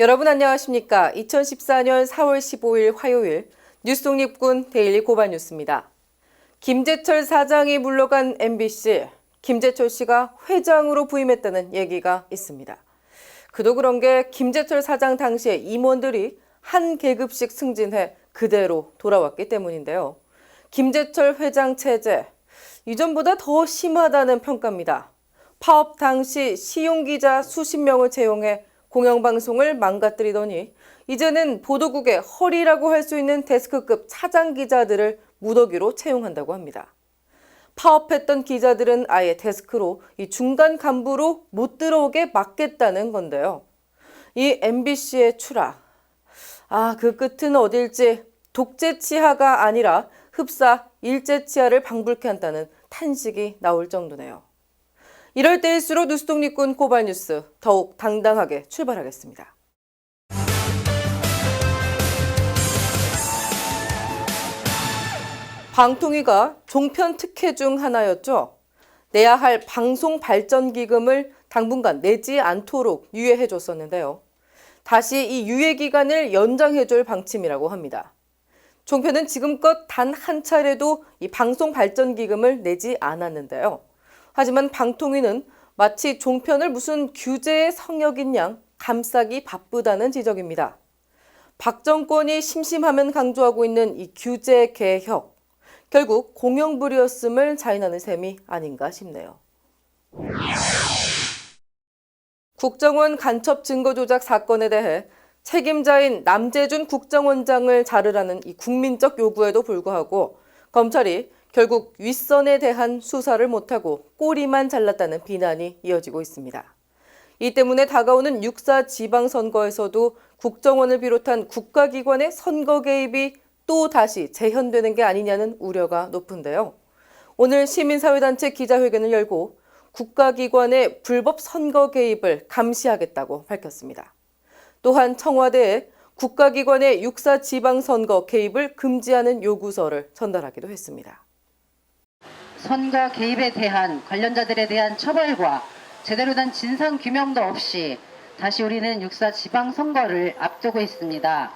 여러분 안녕하십니까? 2014년 4월 15일 화요일 뉴스 독립군 데일리 고발 뉴스입니다. 김재철 사장이 물러간 MBC, 김재철 씨가 회장으로 부임했다는 얘기가 있습니다. 그도 그런 게 김재철 사장 당시에 임원들이 한 계급씩 승진해 그대로 돌아왔기 때문인데요. 김재철 회장 체제, 이전보다 더 심하다는 평가입니다. 파업 당시 시용기자 수십 명을 채용해 공영방송을 망가뜨리더니 이제는 보도국의 허리라고 할 수 있는 데스크급 차장 기자들을 무더기로 채용한다고 합니다. 파업했던 기자들은 아예 데스크로 이 중간 간부로 못 들어오게 막겠다는 건데요. 이 MBC의 추락. 아, 그 끝은 어딜지 독재 치하가 아니라 흡사 일제 치하를 방불케 한다는 탄식이 나올 정도네요. 이럴 때일수록 뉴스 독립군 고발 뉴스 더욱 당당하게 출발하겠습니다. 방통위가 종편 특혜 중 하나였죠. 내야 할 방송 발전 기금을 당분간 내지 않도록 유예해 줬었는데요. 다시 이 유예 기간을 연장해 줄 방침이라고 합니다. 종편은 지금껏 단 한 차례도 이 방송 발전 기금을 내지 않았는데요. 하지만 방통위는 마치 종편을 무슨 규제의 성역인 양 감싸기 바쁘다는 지적입니다. 박 정권이 심심하면 강조하고 있는 이 규제 개혁. 결국 공영불이었음을 자인하는 셈이 아닌가 싶네요. 국정원 간첩 증거 조작 사건에 대해 책임자인 남재준 국정원장을 자르라는 이 국민적 요구에도 불구하고 검찰이 결국 윗선에 대한 수사를 못하고 꼬리만 잘랐다는 비난이 이어지고 있습니다. 이 때문에 다가오는 6.4 지방선거에서도 국정원을 비롯한 국가기관의 선거 개입이 또 다시 재현되는 게 아니냐는 우려가 높은데요. 오늘 시민사회단체 기자회견을 열고 국가기관의 불법 선거 개입을 감시하겠다고 밝혔습니다. 또한 청와대에 국가기관의 6.4 지방선거 개입을 금지하는 요구서를 전달하기도 했습니다. 선거 개입에 대한 관련자들에 대한 처벌과 제대로 된 진상 규명도 없이 다시 우리는 육사 지방 선거를 앞두고 있습니다.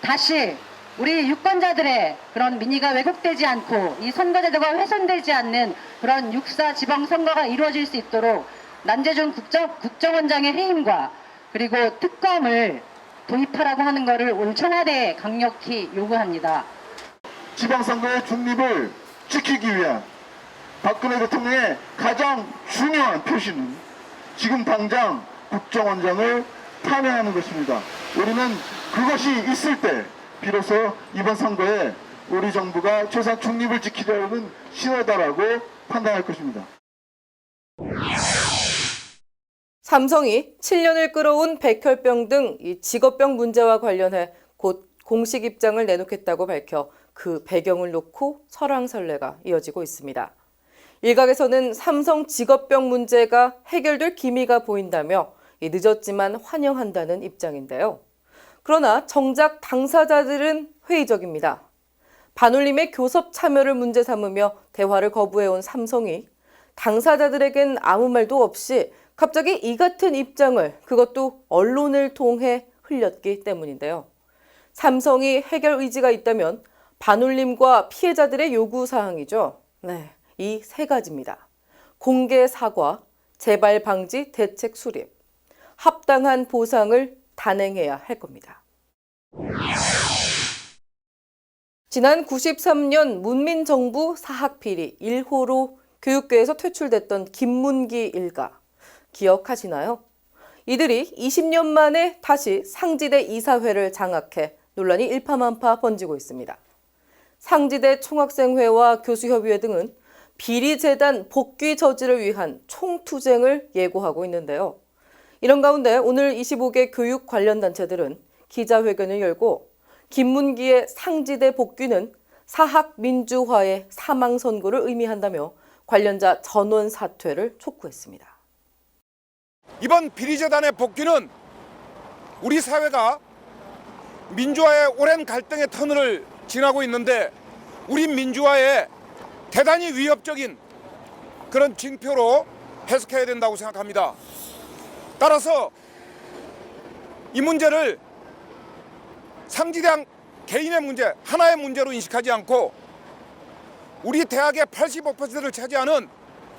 다시 우리 유권자들의 그런 민의가 왜곡되지 않고 이 선거제도가 훼손되지 않는 그런 육사 지방 선거가 이루어질 수 있도록 남재준 국정, 국정원장의 해임과 그리고 특검을 도입하라고 하는 것을 오늘 청와대에 강력히 요구합니다. 지방선거의 중립을 지키기 위한 박근혜 대통령의 가장 중요한 표시는 지금 당장 국정원장을 탄핵하는 것입니다. 우리는 그것이 있을 때 비로소 이번 선거에 우리 정부가 최소한 중립을 지키려는 신호다라고 판단할 것입니다. 삼성이 7년을 끌어온 백혈병 등 이 직업병 문제와 관련해 곧 공식 입장을 내놓겠다고 밝혀 그 배경을 놓고 설왕설래가 이어지고 있습니다. 일각에서는 삼성 직업병 문제가 해결될 기미가 보인다며 이 늦었지만 환영한다는 입장인데요. 그러나 정작 당사자들은 회의적입니다. 반올림의 교섭 참여를 문제 삼으며 대화를 거부해온 삼성이 당사자들에겐 아무 말도 없이 갑자기 이 같은 입장을 그것도 언론을 통해 흘렸기 때문인데요. 삼성이 해결 의지가 있다면 반올림과 피해자들의 요구 사항이죠. 네, 이 세 가지입니다. 공개 사과, 재발 방지 대책 수립, 합당한 보상을 단행해야 할 겁니다. 지난 93년 문민정부 사학비리 1호로 교육계에서 퇴출됐던 김문기 일가 기억하시나요? 이들이 20년 만에 다시 상지대 이사회를 장악해 논란이 일파만파 번지고 있습니다. 상지대 총학생회와 교수협의회 등은 비리재단 복귀 저지를 위한 총투쟁을 예고하고 있는데요. 이런 가운데 오늘 25개 교육 관련 단체들은 기자회견을 열고 김문기의 상지대 복귀는 사학 민주화의 사망 선고를 의미한다며 관련자 전원 사퇴를 촉구했습니다. 이번 비리재단의 복귀는 우리 사회가 민주화의 오랜 갈등의 터널을 지나고 있는데 우리 민주화에 대단히 위협적인 그런 징표로 해석해야 된다고 생각합니다. 따라서 이 문제를 상지대학 개인의 문제, 하나의 문제로 인식하지 않고 우리 대학의 85%를 차지하는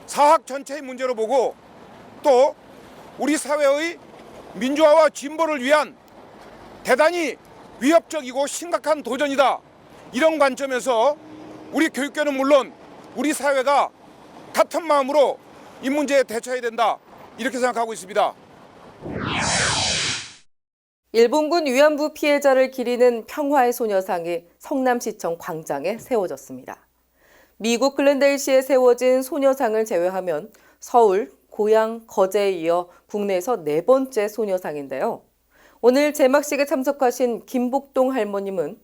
사학 전체의 문제로 보고 또 우리 사회의 민주화와 진보를 위한 대단히 위협적이고 심각한 도전이다. 이런 관점에서 우리 교육계는 물론 우리 사회가 같은 마음으로 이 문제에 대처해야 된다. 이렇게 생각하고 있습니다. 일본군 위안부 피해자를 기리는 평화의 소녀상이 성남시청 광장에 세워졌습니다. 미국 글렌데일시에 세워진 소녀상을 제외하면 서울, 고양, 거제에 이어 국내에서 네 번째 소녀상인데요. 오늘 제막식에 참석하신 김복동 할머님은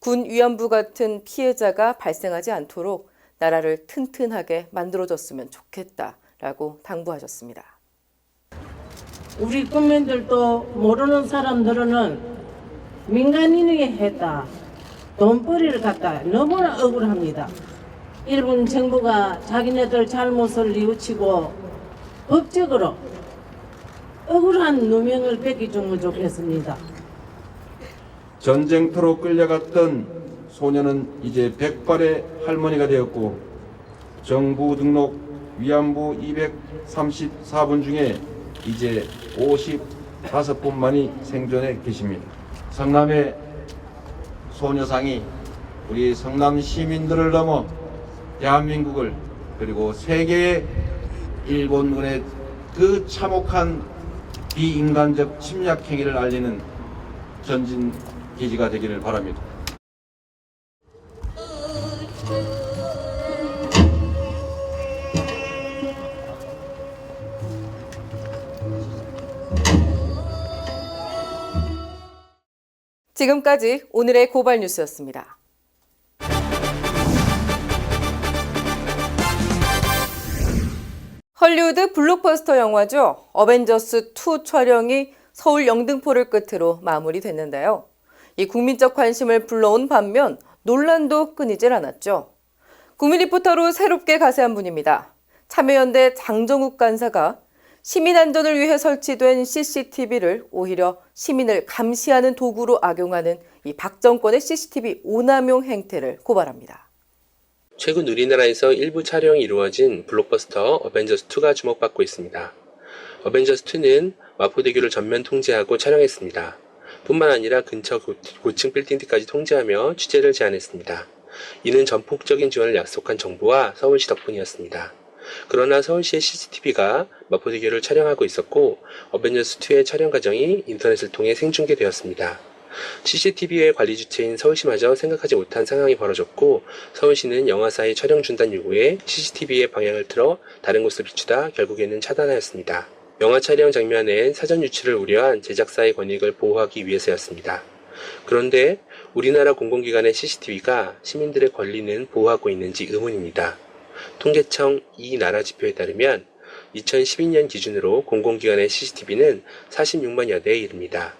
군 위안부 같은 피해자가 발생하지 않도록 나라를 튼튼하게 만들어줬으면 좋겠다라고 당부하셨습니다. 우리 국민들도 모르는 사람들은 민간인에게 했다. 돈벌이를 갖다 너무나 억울합니다. 일본 정부가 자기네들 잘못을 뉘우치고 법적으로 억울한 누명을 뺏기주면 좋겠습니다. 전쟁터로 끌려갔던 소녀는 이제 백발의 할머니가 되었고 정부 등록 위안부 234분 중에 이제 55분만이 생존해 계십니다. 성남의 소녀상이 우리 성남 시민들을 넘어 대한민국을 그리고 세계의 일본군의 그 참혹한 비인간적 침략 행위를 알리는 전진 기지가 되기를 바랍니다. 지금까지 오늘의 고발 뉴스였습니다. 헐리우드 블록버스터 영화죠. 어벤져스 2 촬영이 서울 영등포를 끝으로 마무리됐는데요. 이 국민적 관심을 불러온 반면 논란도 끊이질 않았죠. 국민 리포터로 새롭게 가세한 분입니다. 참여연대 장정욱 간사가 시민 안전을 위해 설치된 CCTV를 오히려 시민을 감시하는 도구로 악용하는 이 박 정권의 CCTV 오남용 행태를 고발합니다. 최근 우리나라에서 일부 촬영이 이루어진 블록버스터 어벤져스2가 주목받고 있습니다. 어벤져스2는 마포대교를 전면 통제하고 촬영했습니다. 뿐만 아니라 근처 고- 고층 빌딩들까지 통제하며 취재를 제안했습니다. 이는 전폭적인 지원을 약속한 정부와 서울시 덕분이었습니다. 그러나 서울시의 CCTV가 마포대교를 촬영하고 있었고 어벤져스2의 촬영 과정이 인터넷을 통해 생중계되었습니다. CCTV의 관리 주체인 서울시마저 생각하지 못한 상황이 벌어졌고 서울시는 영화사의 촬영 중단 요구에 CCTV의 방향을 틀어 다른 곳을 비추다 결국에는 차단하였습니다. 영화 촬영 장면엔 사전 유출을 우려한 제작사의 권익을 보호하기 위해서였습니다. 그런데 우리나라 공공기관의 CCTV가 시민들의 권리는 보호하고 있는지 의문입니다. 통계청 이 나라 지표에 따르면 2012년 기준으로 공공기관의 CCTV는 46만여 대에 이릅니다.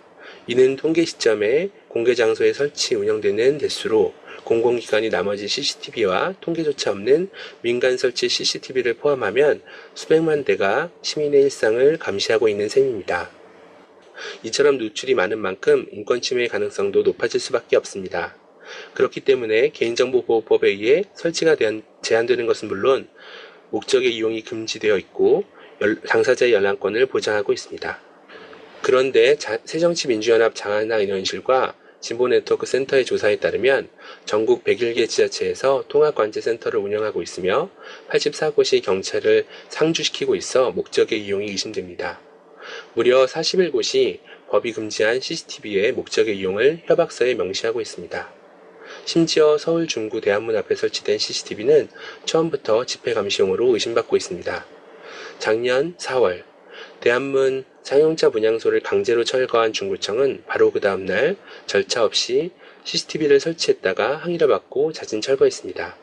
이는 통계 시점에 공개 장소에 설치 운영되는 대수로 공공기관이 나머지 CCTV와 통계조차 없는 민간 설치 CCTV를 포함하면 수백만 대가 시민의 일상을 감시하고 있는 셈입니다. 이처럼 노출이 많은 만큼 인권 침해 가능성도 높아질 수밖에 없습니다. 그렇기 때문에 개인정보보호법에 의해 설치가 된- 제한되는 것은 물론 목적의 이용이 금지되어 있고 열- 당사자의 연락권을 보장하고 있습니다. 그런데 자- 새정치민주연합 장하나 의원실과 진보네트워크 센터의 조사에 따르면 전국 101개 지자체에서 통합관제센터를 운영하고 있으며 84곳이 경찰을 상주시키고 있어 목적의 이용이 의심됩니다. 무려 41곳이 법이 금지한 CCTV의 목적의 이용을 협약서에 명시하고 있습니다. 심지어 서울 중구 대한문 앞에 설치된 CCTV는 처음부터 집회 감시용으로 의심받고 있습니다. 작년 4월 대한문 상용차 분향소를 강제로 철거한 중구청은 바로 그 다음날 절차 없이 CCTV를 설치했다가 항의를 받고 자진 철거했습니다.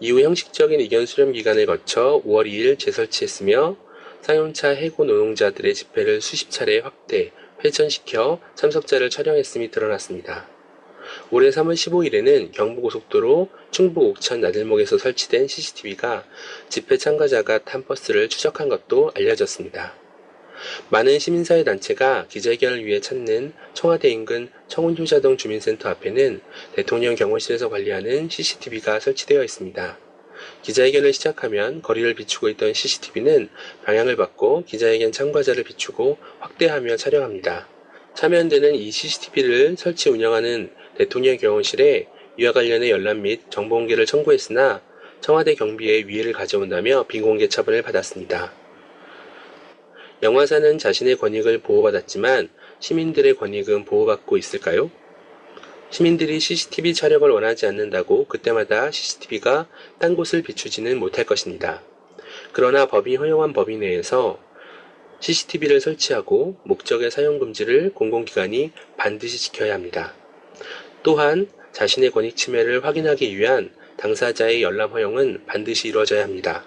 이후 형식적인 의견 수렴 기간을 거쳐 5월 2일 재설치했으며 상용차 해고 노동자들의 집회를 수십 차례 확대, 회전시켜 참석자를 촬영했음이 드러났습니다. 올해 3월 15일에는 경부고속도로 충북 옥천 나들목에서 설치된 CCTV가 집회 참가자가 탄 버스를 추적한 것도 알려졌습니다. 많은 시민사회 단체가 기자회견을 위해 찾는 청와대 인근 청운효자동 주민센터 앞에는 대통령 경호실에서 관리하는 CCTV가 설치되어 있습니다. 기자회견을 시작하면 거리를 비추고 있던 CCTV는 방향을 바꿔 기자회견 참가자를 비추고 확대하며 촬영합니다. 참여연대는 이 CCTV를 설치 운영하는 대통령 경호실에 이와 관련해 연락 및 정보 공개를 청구했으나 청와대 경비에 위해를 가져온다며 비공개 처분을 받았습니다. 영화사는 자신의 권익을 보호받았지만 시민들의 권익은 보호받고 있을까요? 시민들이 CCTV 촬영을 원하지 않는다고 그때마다 CCTV가 딴 곳을 비추지는 못할 것입니다. 그러나 법이 허용한 범위 내에서 CCTV를 설치하고 목적의 사용 금지를 공공기관이 반드시 지켜야 합니다. 또한 자신의 권익 침해를 확인하기 위한 당사자의 열람 허용은 반드시 이루어져야 합니다.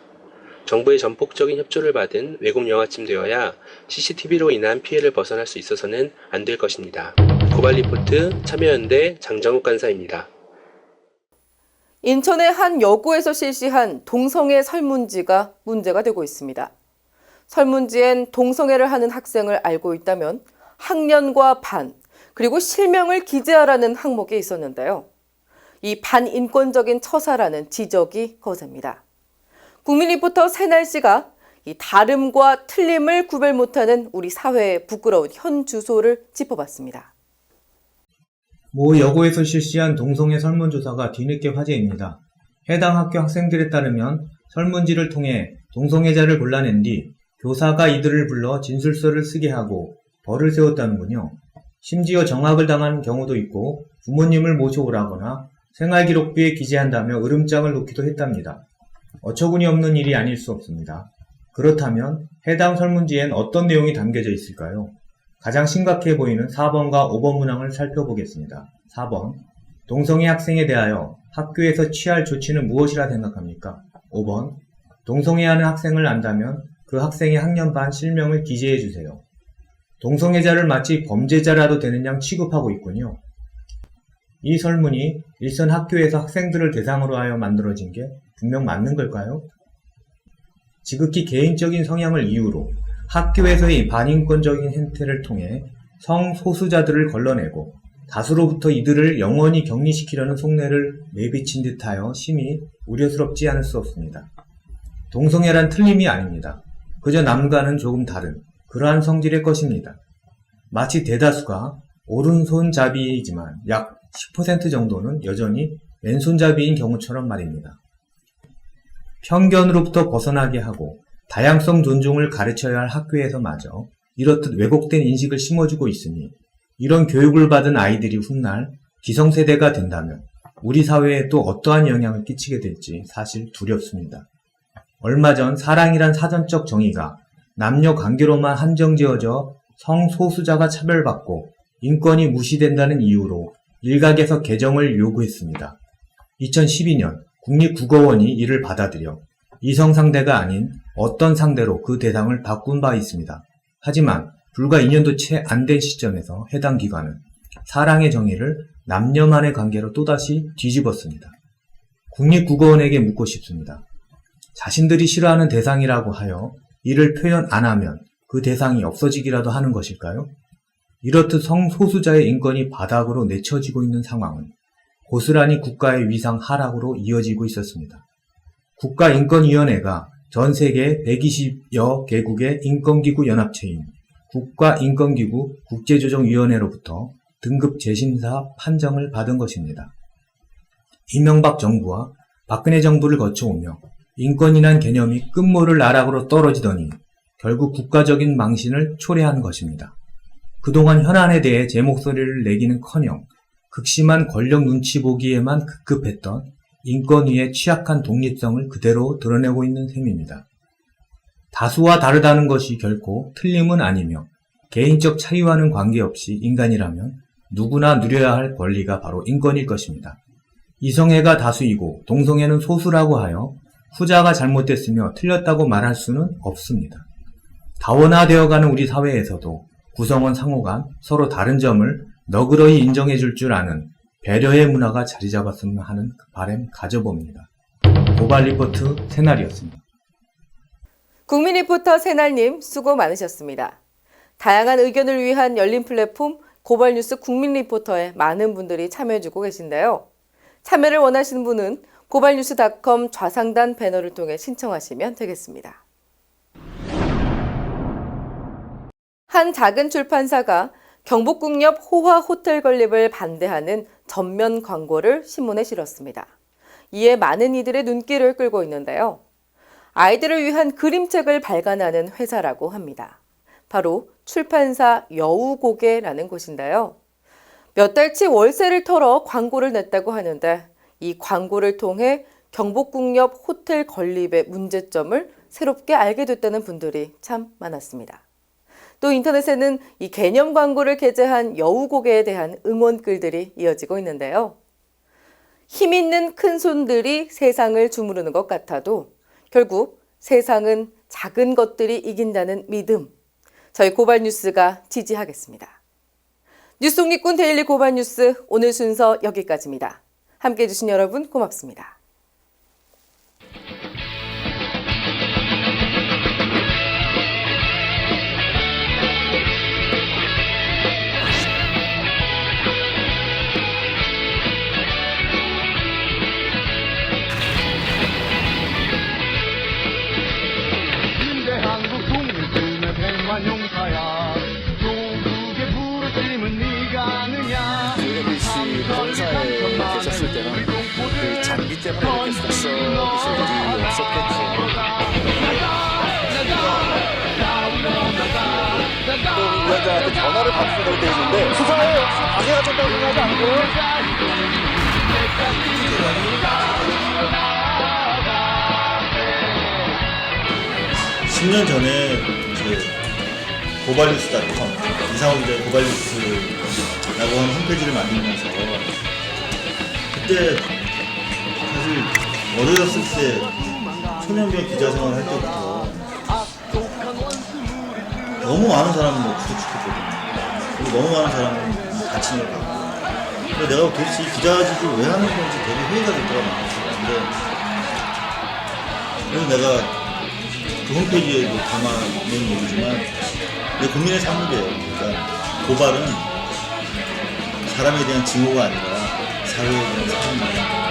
정부의 전폭적인 협조를 받은 외국 영화쯤 되어야 CCTV로 인한 피해를 벗어날 수 있어서는 안 될 것입니다. 고발 리포트 참여연대 장정욱 간사입니다. 인천의 한 여고에서 실시한 동성애 설문지가 문제가 되고 있습니다. 설문지엔 동성애를 하는 학생을 알고 있다면 학년과 반, 그리고 실명을 기재하라는 항목이 있었는데요. 이 반인권적인 처사라는 지적이 거셉니다. 국민리포터 새날 씨가 이 다름과 틀림을 구별 못하는 우리 사회의 부끄러운 현 주소를 짚어봤습니다. 모 여고에서 실시한 동성애 설문조사가 뒤늦게 화제입니다. 해당 학교 학생들에 따르면 설문지를 통해 동성애자를 골라낸 뒤 교사가 이들을 불러 진술서를 쓰게 하고 벌을 세웠다는군요. 심지어 정학을 당한 경우도 있고 부모님을 모셔오라거나 생활기록부에 기재한다며 으름장을 놓기도 했답니다. 어처구니 없는 일이 아닐 수 없습니다. 그렇다면 해당 설문지엔 어떤 내용이 담겨져 있을까요? 가장 심각해 보이는 4번과 5번 문항을 살펴보겠습니다. 4번. 동성애 학생에 대하여 학교에서 취할 조치는 무엇이라 생각합니까? 5번. 동성애하는 학생을 안다면 그 학생의 학년 반 실명을 기재해 주세요. 동성애자를 마치 범죄자라도 되는 양 취급하고 있군요. 이 설문이 일선 학교에서 학생들을 대상으로 하여 만들어진 게 분명 맞는 걸까요? 지극히 개인적인 성향을 이유로 학교에서의 반인권적인 행태를 통해 성소수자들을 걸러내고 다수로부터 이들을 영원히 격리시키려는 속내를 내비친 듯하여 심히 우려스럽지 않을 수 없습니다. 동성애란 틀림이 아닙니다. 그저 남과는 조금 다른 그러한 성질의 것입니다. 마치 대다수가 오른손잡이이지만 약 10% 정도는 여전히 왼손잡이인 경우처럼 말입니다. 편견으로부터 벗어나게 하고 다양성 존중을 가르쳐야 할 학교에서마저 이렇듯 왜곡된 인식을 심어주고 있으니 이런 교육을 받은 아이들이 훗날 기성세대가 된다면 우리 사회에 또 어떠한 영향을 끼치게 될지 사실 두렵습니다. 얼마 전 사랑이란 사전적 정의가 남녀 관계로만 한정지어져 성소수자가 차별받고 인권이 무시된다는 이유로 일각에서 개정을 요구했습니다. 2012년 국립국어원이 이를 받아들여 이성 상대가 아닌 어떤 상대로 그 대상을 바꾼 바 있습니다. 하지만 불과 2년도 채 안 된 시점에서 해당 기관은 사랑의 정의를 남녀만의 관계로 또다시 뒤집었습니다. 국립국어원에게 묻고 싶습니다. 자신들이 싫어하는 대상이라고 하여 이를 표현 안 하면 그 대상이 없어지기라도 하는 것일까요? 이렇듯 성소수자의 인권이 바닥으로 내쳐지고 있는 상황은 고스란히 국가의 위상 하락으로 이어지고 있었습니다. 국가인권위원회가 전 세계 120여 개국의 인권기구 연합체인 국가인권기구 국제조정위원회로부터 등급 재심사 판정을 받은 것입니다. 이명박 정부와 박근혜 정부를 거쳐오며 인권이란 개념이 끝모를 나락으로 떨어지더니 결국 국가적인 망신을 초래한 것입니다. 그동안 현안에 대해 제 목소리를 내기는커녕 극심한 권력 눈치 보기에만 급급했던 인권위의 취약한 독립성을 그대로 드러내고 있는 셈입니다. 다수와 다르다는 것이 결코 틀림은 아니며 개인적 차이와는 관계없이 인간이라면 누구나 누려야 할 권리가 바로 인권일 것입니다. 이성애가 다수이고 동성애는 소수라고 하여 후자가 잘못됐으며 틀렸다고 말할 수는 없습니다. 다원화되어가는 우리 사회에서도 구성원 상호 간 서로 다른 점을 너그러이 인정해 줄줄 아는 배려의 문화가 자리 잡았으면 하는 그 바램 가져봅니다. 고발 리포트 새날이었습니다. 국민 리포터 새날님 수고 많으셨습니다. 다양한 의견을 위한 열린 플랫폼 고발뉴스 국민 리포터에 많은 분들이 참여해주고 계신데요. 참여를 원하시는 분은 고발뉴스닷컴 좌상단 배너를 통해 신청하시면 되겠습니다. 한 작은 출판사가 경복궁 옆 호화 호텔 건립을 반대하는 전면 광고를 신문에 실었습니다. 이에 많은 이들의 눈길을 끌고 있는데요. 아이들을 위한 그림책을 발간하는 회사라고 합니다. 바로 출판사 여우고개라는 곳인데요. 몇 달치 월세를 털어 광고를 냈다고 하는데 이 광고를 통해 경복궁 옆 호텔 건립의 문제점을 새롭게 알게 됐다는 분들이 참 많았습니다. 또 인터넷에는 이 개념 광고를 게재한 여우고개에 대한 응원글들이 이어지고 있는데요. 힘 있는 큰 손들이 세상을 주무르는 것 같아도 결국 세상은 작은 것들이 이긴다는 믿음. 저희 고발뉴스가 지지하겠습니다. 뉴스 독립군 데일리 고발뉴스 오늘 순서 여기까지입니다. 함께 해주신 여러분 고맙습니다. 전화를 받으셔도 되는데 수사에 방해가 된다고 생각하지 않고요? 십년 전에 그 고발뉴스닷컴 이상호 기자의 고발뉴스라고 하는 홈페이지를 만들면서 그때 사실 어려졌을 때 초년병 기자 생활 할 때부터 너무 많은 사람을 구속시켰거든요. 너무 많은 사람을 다치는 걸 봤고 근데 내가 도대체 이 기자직을 왜 하는 건지 되게 회의가 많았어요. 근데 그래서 내가 그 홈페이지에도 담아놓은 얘기지만 내 국민의 삶이에요. 그러니까 고발은 사람에 대한 증오가 아니라 사회에 대한 사랑입니다.